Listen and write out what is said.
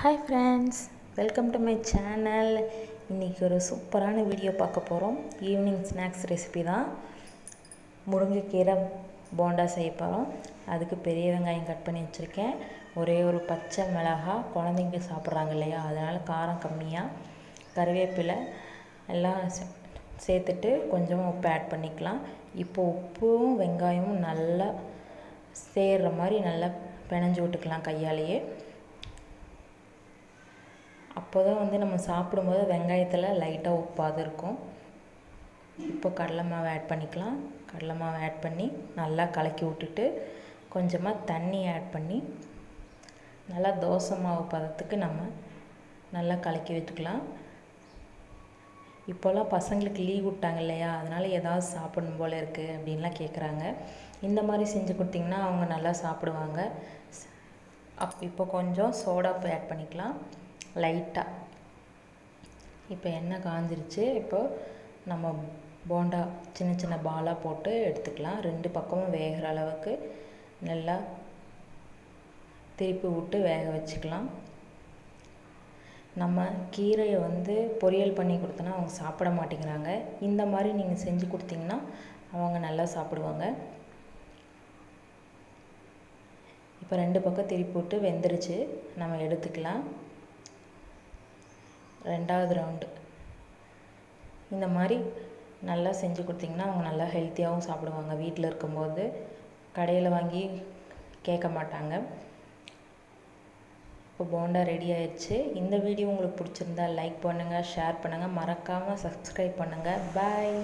Hi friends welcome to my channel இன்றைக்கி ஒரு சூப்பரான வீடியோ பார்க்க போகிறோம் ஈவினிங் ஸ்நாக்ஸ் ரெசிபி தான். முருங்கைக்கீரை போண்டா செய்ய போகிறோம் அதுக்கு பெரிய வெங்காயம் கட் பண்ணி வச்சுருக்கேன். ஒரே ஒரு பச்சை மிளகா குழந்தைங்க சாப்பிட்றாங்க இல்லையா? அதனால் காரம் கம்மியாக கருவேப்பிலை எல்லாம் சேர்த்துட்டு கொஞ்சம் உப்பு ஆட் பண்ணிக்கலாம். இப்போ உப்பும் வெங்காயமும் நல்லா சேர்ற மாதிரி நல்லா பிணைஞ்சு விட்டுக்கலாம் கையாலேயே. அப்போ தான் வந்து நம்ம சாப்பிடும்போது வெங்காயத்தில் லைட்டாக உப்பாது இருக்கும். இப்போ கடலை மாவு ஆட் பண்ணிக்கலாம். கடலை மாவு ஆட் பண்ணி நல்லா கலக்கி விட்டுட்டு கொஞ்சமாக தண்ணி ஆட் பண்ணி நல்லா தோசை மாவு பதத்துக்கு நம்ம நல்லா கலக்கி வச்சுக்கலாம். இப்போல்லாம் பசங்களுக்கு லீவ் விட்டாங்க இல்லையா? அதனால் ஏதாவது சாப்பிடணும் போல் இருக்குது அப்படின்லாம் கேட்குறாங்க இந்த மாதிரி செஞ்சு கொடுத்தீங்கன்னா அவங்க நல்லா சாப்பிடுவாங்க. அப் இப்போ கொஞ்சம் சோடாப்பு ஆட் பண்ணிக்கலாம். லைட்டாக இப்போ எண்ணெய் காஞ்சிருச்சு. இப்போது நம்ம போண்டா சின்ன சின்ன பாலாக போட்டு எடுத்துக்கலாம். ரெண்டு பக்கமும் வேகிற அளவுக்கு நல்லா திருப்பி விட்டு வேக வச்சுக்கலாம். நம்ம கீரையை வந்து பொரியல் பண்ணி கொடுத்தோன்னா அவங்க சாப்பிட மாட்டேங்கிறாங்க. இந்த மாதிரி நீங்கள் செஞ்சு கொடுத்தீங்கன்னா அவங்க நல்லா சாப்பிடுவாங்க. இப்போ ரெண்டு பக்கம் திருப்பி விட்டு வெந்துருச்சு. நம்ம எடுத்துக்கலாம். ரெண்டாவது ரவுண்டு இந்த மாதிரி நல்லா செஞ்சு கொடுத்தீங்கன்னா அவங்க நல்லா ஹெல்த்தியாகவும் சாப்பிடுவாங்க. வீட்டில் இருக்கும்போது கடையில் வாங்கி கேட்க மாட்டாங்க. இப்போ போண்டா ரெடி ஆயிடுச்சு இந்த வீடியோ உங்களுக்கு பிடிச்சிருந்தா லைக் பண்ணுங்கள் ஷேர் பண்ணுங்கள் மறக்காமல் சப்ஸ்கிரைப் பண்ணுங்கள் பாய்